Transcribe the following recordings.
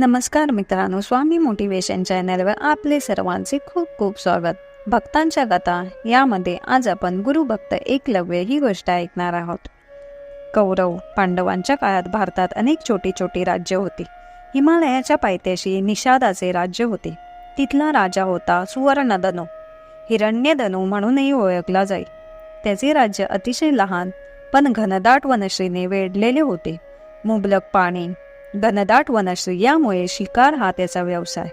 नमस्कार मित्रांनो स्वामी मोटिवेशन चॅनलवर आपले सर्वांचे खूप खूप स्वागत. भक्तांच्या कथा यामध्ये आज आपण गुरुभक्त एकलव्य ही गोष्ट ऐकणार आहोत. कौरव पांडवांच्या काळात भारतात अनेक छोटी छोटी राज्य होती. हिमालयाच्या पायथ्याशी निषादाचे राज्य होते. तिथला राजा होता सुवर्णधनु. हिरण्यधनु म्हणूनही ओळखला जाई. त्याचे राज्य अतिशय लहान पण घनदाट वनश्रीने वेढलेले होते. मुबलक पाणी घनदाट वनश्री यामुळे शिकार हा त्याचा व्यवसाय.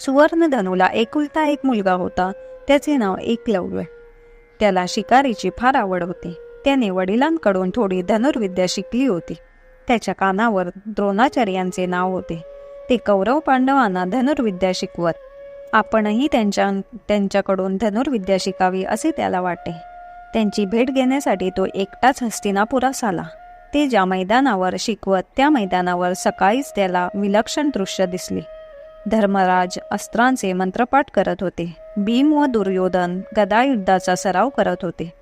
सुवर्ण धनुला एकुलता एक मुलगा होता त्याचे नाव एकलव्य. त्याला शिकारीची फार आवड होती. त्याने वडिलांकडून थोडी धनुर्विद्या शिकली होती. त्याच्या कानावर द्रोणाचार्यांचे नाव होते. ते कौरव पांडवांना धनुर्विद्या शिकवत. आपणही त्यांच्या त्यांच्याकडून धनुर्विद्या शिकावी असे त्याला वाटे. त्यांची भेट घेण्यासाठी तो एकटाच हस्तिनापुरास आला. ते ज्या मैदानावर शिकवत त्या मैदानावर सकाळीच त्याला विलक्षण दृश्य दिसले. धर्मराज अस्त्रांचे मंत्रपाठ करत होते. भीम व दुर्योधन गदायुद्धाचा सराव करत होते.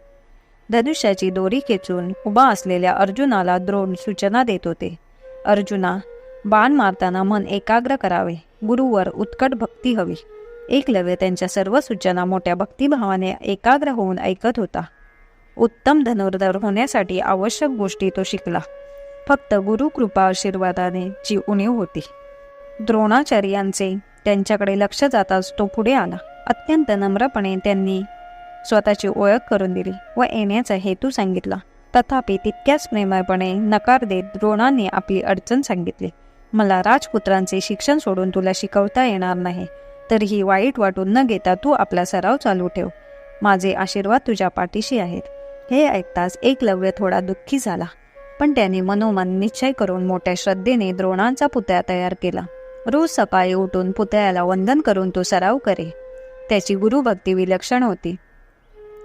धनुष्याची दोरी खेचून उभा असलेल्या अर्जुनाला द्रोण सूचना देत होते. अर्जुना बाण मारताना मन एकाग्र करावे. गुरुवर उत्कट भक्ती हवी. एकलव्य त्यांच्या सर्व सूचना मोठ्या भक्तिभावाने एकाग्र होऊन ऐकत होता. उत्तम धनुर्धर होण्यासाठी आवश्यक गोष्टी तो शिकला. फक्त गुरुकृपा आशीर्वादाने जी उणीव होती. द्रोणाचार्यांचे त्यांच्याकडे लक्ष जाताच तो पुढे आला. अत्यंत नम्रपणे त्यांनी स्वतःची ओळख करून दिली व येण्याचा हेतू सांगितला. तथापि तितक्याच प्रेमळपणे नकार देत द्रोणांनी आपली अडचण सांगितली. मला राजपुत्रांचे शिक्षण सोडून तुला शिकवता येणार नाही. तरीही वाईट वाटून न घेता तू आपला सराव चालू ठेव. माझे आशीर्वाद तुझ्या पाठीशी आहेत. हे ऐकताच एकलव्य थोडा दुःखी झाला. पण त्याने मनोमन निश्चय करून मोठ्या श्रद्धेने द्रोणांचा पुतळा तयार केला. रोज सकाळी उठून पुतळ्याला वंदन करून तो सराव करे. त्याची गुरुभक्ती विलक्षण होती.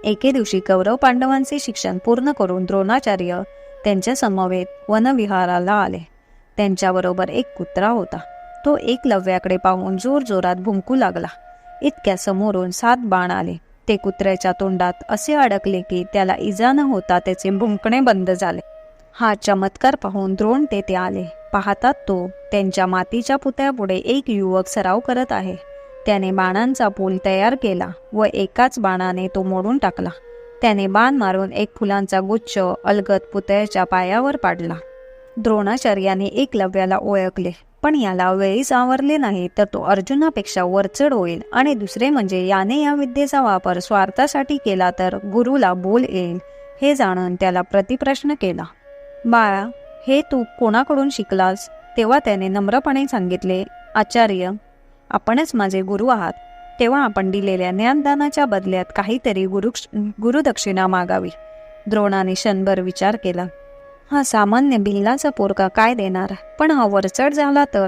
एके दिवशी कौरव पांडवांचे शिक्षण पूर्ण करून द्रोणाचार्य त्यांच्या समवेत वनविहाराला आले. त्यांच्याबरोबर एक कुत्रा होता. तो एकलव्याकडे पाहून जोरजोरात भुंकू लागला. इतक्या समोरून सात बाण आले. ते कुत्र्याच्या तोंडात असे अडकले की त्याला इजा न होता त्याचे भुंकणे बंद झाले. हा चमत्कार पाहून द्रोण तेथे आले. पाहतात तो त्यांच्या मातीच्या पुतळ्यापुढे एक युवक सराव करत आहे. त्याने बाणांचा पूल तयार केला व एकाच बाणाने तो मोडून टाकला. त्याने बाण मारून एक फुलांचा गुच्छ अलगत पुतळ्याच्या पायावर पाडला. द्रोणाचार्याने एकलव्याला ओळखले. पण याला वेळीच आवरले नाही तर तो अर्जुनापेक्षा वरचढ होईल आणि दुसरे म्हणजे याने या विद्येचा वापर स्वार्थासाठी केला तर गुरुला बोल येईल. हे जाणून त्याला प्रतिप्रश्न केला. बाळा हे तू कोणाकडून शिकलास? तेव्हा त्याने नम्रपणे सांगितले आचार्य आपणच माझे गुरु आहात. तेव्हा आपण दिलेल्या ज्ञानदानाच्या बदल्यात काहीतरी गुरु गुरुदक्षिणा मागावी. द्रोणाने क्षणभर विचार केला. हा सामान्य भिल्लाचा पोरगा काय देणार? पण हा वरचढ झाला तर?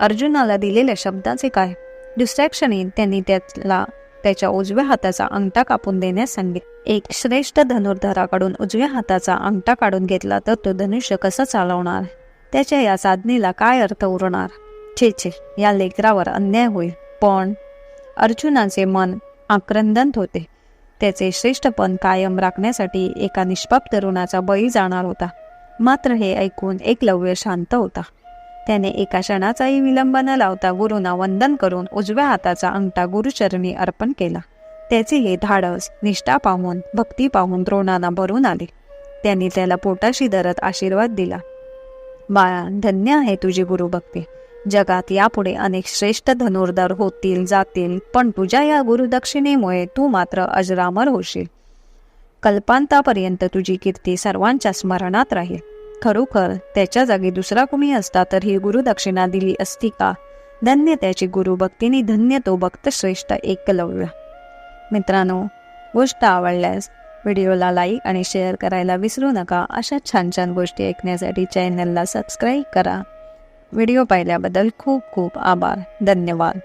अर्जुनाला दिलेल्या शब्दाचे काय? दुसऱ्या क्षणी त्यांनी त्याला त्याच्या उजव्या हाताचा अंगठा कापून देण्यास सांगितले. एक श्रेष्ठ धनुर्धराकडून उजव्या हाताचा अंगठा काढून घेतला तर तो धनुष्य कसा चालवणार? त्याच्या या साधनेला काय अर्थ उरणार? छे छे या लेकरावर अन्याय होईल. पण अर्जुनाचे मन आक्रंदंत होते. त्याचे श्रेष्ठपण कायम राखण्यासाठी एका निष्पाप तरुणाचा बळी जाणार होता. मात्र हे ऐकून एकलव्य शांत होता. त्याने एका क्षणाचाही विलंब न लावता गुरुना वंदन करून उजव्या हाताचा अंगठा गुरुचरणी अर्पण केला. त्याचे हे धाडस निष्ठा पाहून भक्ती पाहून द्रोणांना भरून आले. त्यांनी त्याला पोटाशी धरत आशीर्वाद दिला. बाळा धन्य आहे तुझी गुरुभक्ती. जगात यापुढे अनेक श्रेष्ठ धनुर्धर होतील जातील पण तुझ्या या गुरुदक्षिणेमुळे तू मात्र अजरामर होशील. कल्पांतापर्यंत तुझी कीर्ती सर्वांच्या स्मरणात राहील. खरोखर त्याच्या जागी दुसरा कुणी असता तर ही गुरुदक्षिणा दिली असती का? धन्य त्याची गुरुभक्तीने धन्य तो भक्त श्रेष्ठ एकलव्य. मित्रांनो गोष्ट आवडल्यास व्हिडिओला लाईक आणि शेअर करायला विसरू नका. अशा छान छान गोष्टी ऐकण्यासाठी चॅनलला सबस्क्राईब करा. व्हिडिओ पाहिल्याबद्दल खूप खूप आभार. धन्यवाद.